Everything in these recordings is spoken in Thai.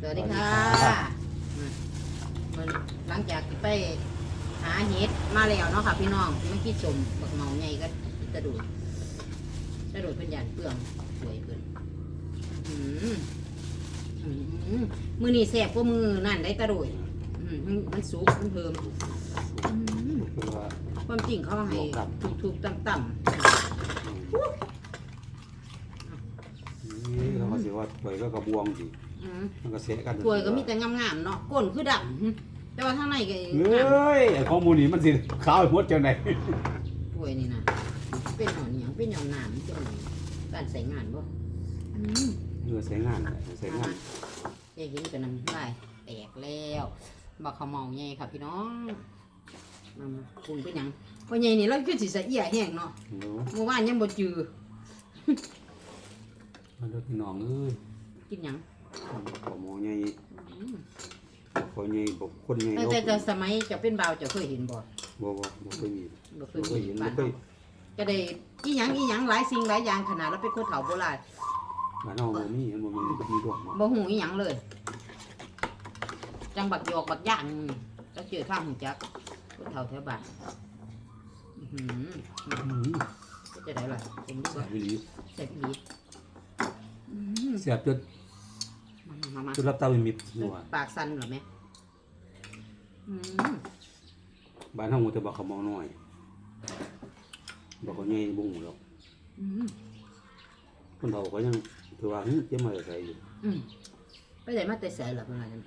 สวัสดีค่ะอืมมันหลังจากที่ไปหาเห็ดมาแล้วเนาะค่ะ พี่น้องไม่คิดสมบักเมาใหญ่ก็กระโดดกระโดดเป็นหยานเปลืองสวยเกินอืมอืมมือนี่แสบกว่ามือนั่นได้กระโดดอืมมันมันสุกมันเพิ่มอืมคือว่าความจริงเขาให้ครับถูกๆต่ำนี่เขาก็สิว่าถวยก็กระบวงสิๆ อืมมันก็เสียกันถ้วยก็มีแต่งามๆเนาะก้นคือดำแต่ว่าข้างในก็เฮ้งามยไอ้ข้อมูลนี้มันสิขาวไปหมดจังได๋ถ้วยนี่นะเป็นหอนหยังเป็นหยอนหนามเป็นหยังการใส่งานบ่อืมเออใช้งานใช้งานยายเห็นเป็นน้ำลายแตกแล้วบักเขาวเมาใหญ่ค่ะพี่น้องมามาปรุงเป็นหยังเพราะใหญ่นี่เราคือสิสะเอียแห้งเนาะเนาะเมื่อวานยังบ่จือมันเด้อพี่น้องเอ้ยกินหยัง ขอหมอใหญ่อืมขอใหญ่บอกคนใหญ่แต่เนาะแต่แต่สมัยจะเป็นบ่าวจะเคยเห็นบ่บ่บ่บ่เคยมีบ่เคบ่ยเคยเห็เห็นนบ้าบ่นเคยก็ได้อีหยังอีหยังหลายสิ่งหลายอย่างขนาดเราเป็นคนเฒ่าโบราณบ้านเฮาบ่มีมันบ่มีมีดอกเนาะบ่หูอีหยังเลย จังบักหยอกบักย่างก็เจอข้างหูจักคนเฒ่าแถวบ้านอื้อหืออืมก็จะได้ล่ะผมรู้แซ่ว่าบอีหลีแซ่บดีอื้อหือแซ่บจน มามามาจนรับตาเป็นมิตรนัวปากสั่นเหรอแม่อืมบ้านเฮามีแต่บักขะเมอน้อยบักขะใหญ่บ่ฮู้หรอกอืมคนเฒ่าก็ยังถือว่าหึเจ็บมาใส่อยู่ อืมไปไหนมาแต่แสเหรอเพื่อนกัน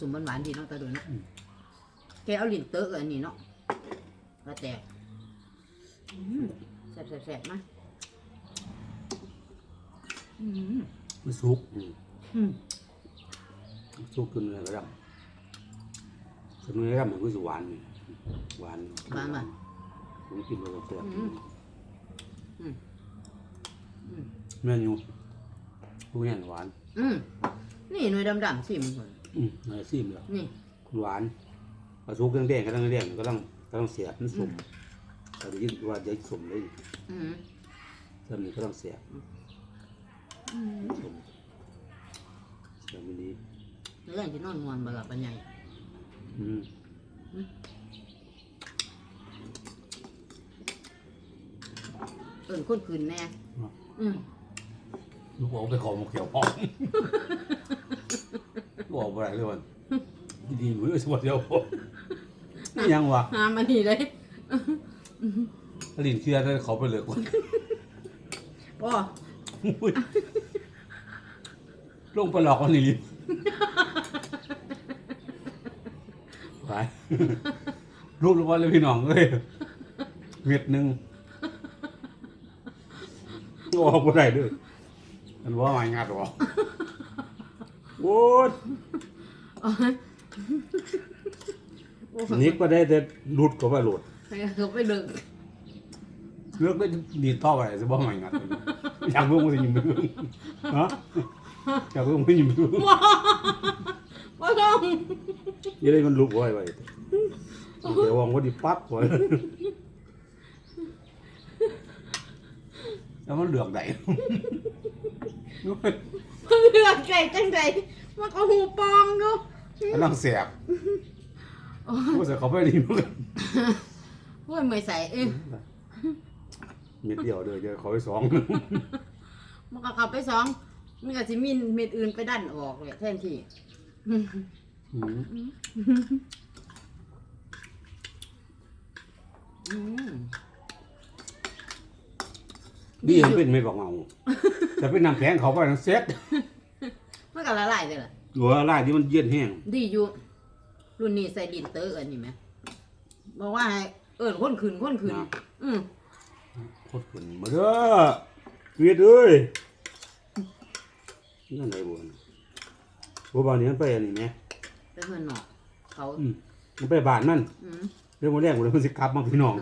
สุ่มๆหวานๆดีเนาะตาดูเนาะแกเอาลิ้นเตอะอันนี้เนาะแล้วแต่อืมแซ่บๆๆมาอืม มันสุกอืมอืม สุกจนเนื้อกระดำจนเนื้อกระดำมันก็สิหวานนี่หวานหวานป่ะผมกินแล้วก็แซ่บอืมอืมแม่นอยู่ผู้แห้งหวาน อืมนี่หน่วยดำๆสิมันอืมน่าซิมแล้วนี่ หวานปลาสุกแดงๆกำลังแดงกำลังกำลังเสียบมันสุกแต่ได้ยินว่าจะสมเลยอืมแต่มันกำลังเสียบอืม สมเสียบมันดี เรื่องที่นอนมวนบ่ล่ะปัญญาอืมเอิ้นคนคืนแน่อืมลูกบอกไปขอหมกเขียวพองบอกอะไรเลยวันดีๆมือสวดเดียวพอไม่ยังวะหามานี่เลยลิ้นเชื่อได้เขาไปเลยคนพ่ออุ้ยลงไปหลอกกันนี่ลิ ไปรูปลงมาเลยพี่น้องเอ้ยเม็ดหนึ่งโอ้บ่ได้ด้วยมันว่าไม่งัดหรอโอ้ยโอ้ยนิกก็ได้แต่หลุดก็ไปหลุดให้เขาไปเลิกเลือกได้ดีต่อไปจะบ่ไม่งัดอยากเบิ่งมันจะยิ้มไปเบิ่งฮะอยากเบิ่งมันยิ้มไปเบิ่ง ว่าต้องอยังได้มันลุกไว้ไว้เดี๋ยววางไว่าดิปั๊บไว้แล้วมันเหลืองไหนเลือกไก่จังใดมันก็หูปองเนาะกำลังแสบว่าจะเขาไปดีมั้งโอ้ยไม่ใส่เอ้ยเม็ดเดียวเด้อเดี๋ยวเขาไปสองมันก็เข้าไปสองมันก็สิมีเม็ดอื่นไปดันออกเลยแทนที่อืมอืมอืม ดีมันเป็นไม่บอกเมาจะเป็นน้ำแข็งเขาไปน้ำเซ็ตมันก็ละลายเลยล่ะหัวลายที่มันเย็นแห้งดีอยู่รุ่นนี้ใส่ดินเตอร์อันนี้ไหมบอกว่าให้เอิญคนขืนคนขืนอืมโคตรขึ้นมาเด้อเวียดเอ้ยนั่นไหนบุญ บัวบานนี้มันไปอันนี้ไหมเป็นเพื่อนหนอกเขาอืมมันไปบ้านมันอืมเรื่องมาแรกเลยมันสิกลับมาพี่น้อง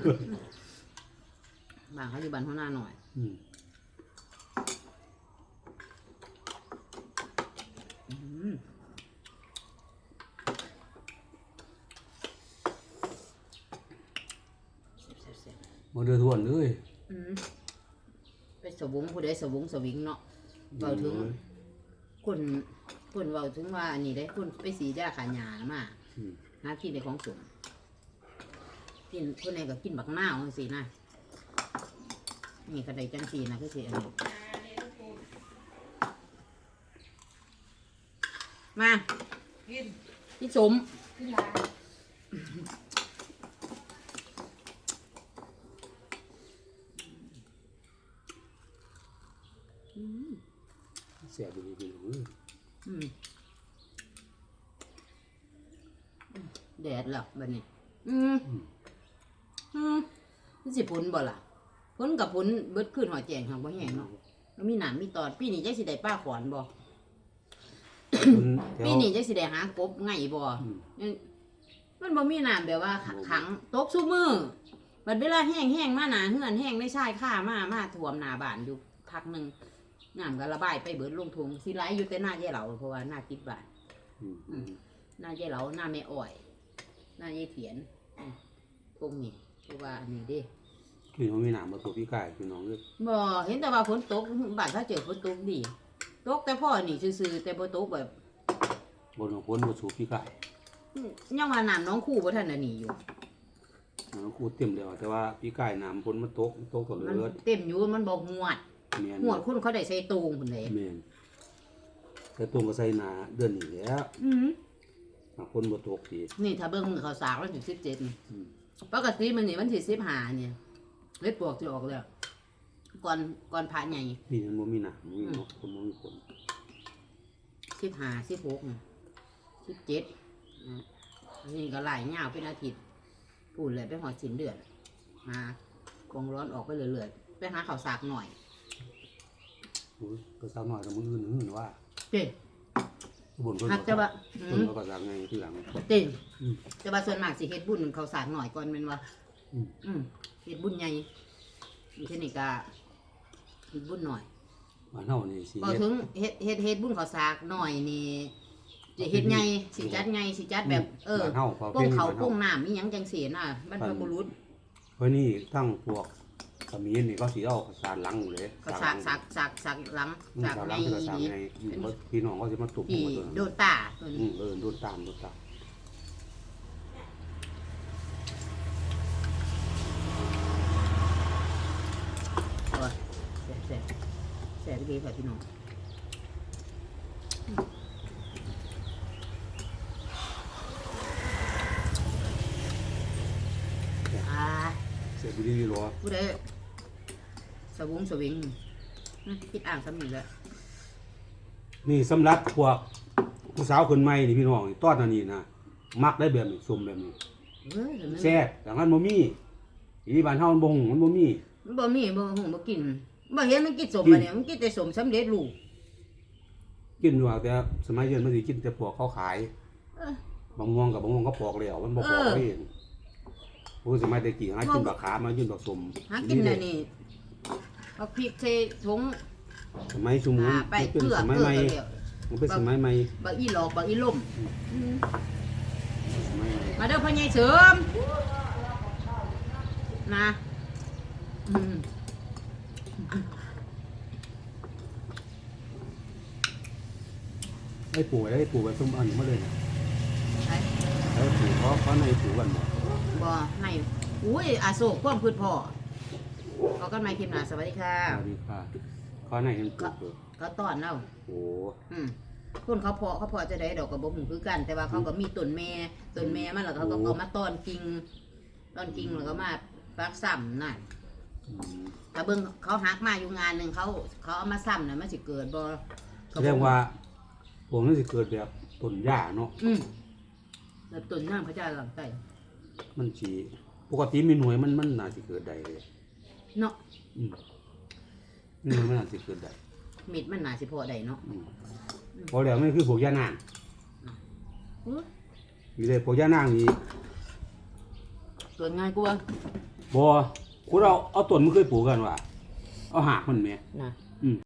บางเขาอยู่บ้านหัวหน้าหน่อย อืมอืมแซ่บๆมาเดือทวนเลยๆอืมไปสวงผู้ใดสวงสวิงเนาะเบาถึงคน คนเว้าถึงว่าอันนี้ได้คนไปสียาขาหยามาอืม หากินในของสมกินคนไหนก็กินบักหน้าวจังซี่นะนี่ก็ได้จังซี่นะคือสิอันนี้มากินพี่สมกินหลายอืมเสียดีดีๆอื้ออืม แดดหรอบัดนี้อืมอืมอืมมันสิผลบ่ล่ะผลกับผลเบิดขึ้นหอแจงของบ่แห้งเนาะแล้วมีหนามมีตอดปีนี้จักสิได้ป้าขอนบ่คนแถวปีนี้จักสิได้หากบไงบ่อืมยังมันบ่มีน้ำแบบว่าขขังตกซุมือบัดเวลาแห้งแห้งมาหนาเฮือนแห้งได้ชายค่ามามาท่วมหน้าบ้านอยู่พักหนึง น้ำก็ระบายไปเบิดลงถุงสิไหลอยู่แต่หน้าแย่เหลาเพราะว่าหน้าติดบ้านอืมอืมหน้าแย่เหลาหน้าแม่อ้อย หน้าแย่เถียนอืมตรงนี้เพราะว่าอันนี้เด้คือเขามีหนามมาตัวพี่ไก่พี่น้องเลยบ่เห็นแต่ว่าฝนตกบ้านถ้าเจอฝนตกดีตกแต่พ่อนี่ซื่อๆแต่บ่ตกแบบบนของพ้นบนสูบพี่ไก่ยังว่าน้ำน้องคู่บ่ทันอันนี้อยู่มันคูเต็มแล้วแต่ว่าพี่ไก่หนามพ้นมันตกตกตัวมันเลือดเต็มอยู่มันบ่หวด เมียนหวดคุณเขาได้ใส่ตูงพุ่นเลยเมียนแต่ตรงก็ใส่หนาเดือนนี้แหล้วอืมหาพ้นบ่ตกทีนี่ถ้าเบิ่งมือเขาสากวันที่17นี่อืมปกติมันนี่วันที่15เนี่ยเล็ดปวกสิออกแล้ว ก่อนก่อนพระใหญ่พี่นั้นบ่มีหนามบ่มีเนาะคนบ่มีคน15 16นี่17อะนี่ก็หลายยาวเป็นอาทิตย์พูดเลยไปหอดสิ้นเดือนมากองร้อนออกไปเรื่อยๆไปหาข้าวสากหน่อยโอ้ยก็สาวน้อยกับมืออื่นหื้อว่าเต้บนเพิ่นหักก็จะว่าเพิ่นก็สั่งไงทีหลังเต้อืมจะว่าส่วนมากสิเฮ็ดบุญข้าวสากหน่อยก่อนแม่นว่าอืม อืมเฮ็ดบุญใหญ่มีเทคนิคก็เฮ็ดบุญหน่อย บ้านเฮานี่สิพอเฮ็ด ถึงเฮ็ดเฮ็ดเฮ็ดบุญข้าวสากหน่อยนี่จะเฮ็ดใหญ่สิจัดใหญ่สิจัดแบบ เออบ้านเฮาพอป้เป็องนเขาบ้านป้เฮาองน้ำมีหยังจังซี่น่ะบรรพบุรุษ เพราะนี่ทั้งพวก สมีนี่ก็สิเอาสารลังเลยก็สากสากสากสากหลังอืมสากสารในลังคือสารดีไงอืมเขาพี่น้องเขาสิมาตุกที่หัวตัวนั้นโดนตาตัวอืนี้มเออโดนตามโดนตามโอ้ยแซ่บแซ่บแซ่บดีค่ะพี่น้องอ่าเสียบุรีหรอผู้ใด สวงสวิงนะคิดอ่างสำนีแล้วนี่สำหรับพวกผู้สาวคนใหม่นี่พี่น้องนี่ตอนอันนี้นะมักได้แบบนี้สมแบบนี้เฮ้ยเห็นไหมแซ่บแต่งั้นบ่มีอีบ้านเฮามันบ่ฮู้มันบ่มี มันบ่มีบ่หงบ่กินบ่เห็นมันกินสมกินอันนี้มันกินแต่สมสำเร็จรูป กินอยู่แต่สมัยเรียนมันสิกินแต่พวกเขาขายเอ้ยบางม่วงกับบางม่วงก็ปอกแล้วมันบ่ปอกเออ เองโอ้ยสมัยตะกี้หากินบักขามากินบักสมหากินอันนี้ เอาพริกใส่ถุงสมัยชุมมุนอ่าไปมันเป็นเกลือสมัยเกลือใหม่ก็แล้วมันเป็นสมัยใหม่บักอีหลอกบักอีล่มอืมอืมสมัยใหม่มาเด้อพ่อใหญ่เสริมนะอืมไอ้ปู่ไอ้ปู่ไปส้มอันมาเลยนะไปไอ้ปู่เขาเขาในปู่กันหมดบ่ให้อุ้ยอาโศกความคืดพ่อ พอกันใหม่คลิปหน้าสวัสดีค่ะสวัสดีค่ะเขาในเห็นปู่เปิดเขาต้อนเราโอ้อืมคนเขาเพาะเขาเพาะจะได้ดอกกระบอกหูคือกัน แต่ว่าเขาก็มีต้นแม่ต้นแม่มันแล้วเขาก็เอามาต้อนกิ่งต้อนกิ่งแล้วก็มาฟักซ้ำนั่นอืมแต่เบิ่งเขาหักมาอยู่งานหนึ่งเขา เขาเอามาซ้ำน่ะมันสิเกิดบ่แสดงว่าพวกนั้นสิเกิดแบบต้นหญ้าเนาะอืมแล้วต้นน้ำพระเจ้าหลังใต้มันสิปกติมีหน่วยมันมันน่าสิเกิดได้เลย เนาะอืมมีหน่วยมันน่าสิเกิดได้เม็ดมันน่าสิพอได้เนาะอืมพอแล้วมันคือพวกยานางอุ๊ยมีเลยพวกยานางนี่ตัวง่ายกว่าบ่คุณเอาเอาต้นมันเคยปลูกกันว่ะเอาหากมันแหม นะ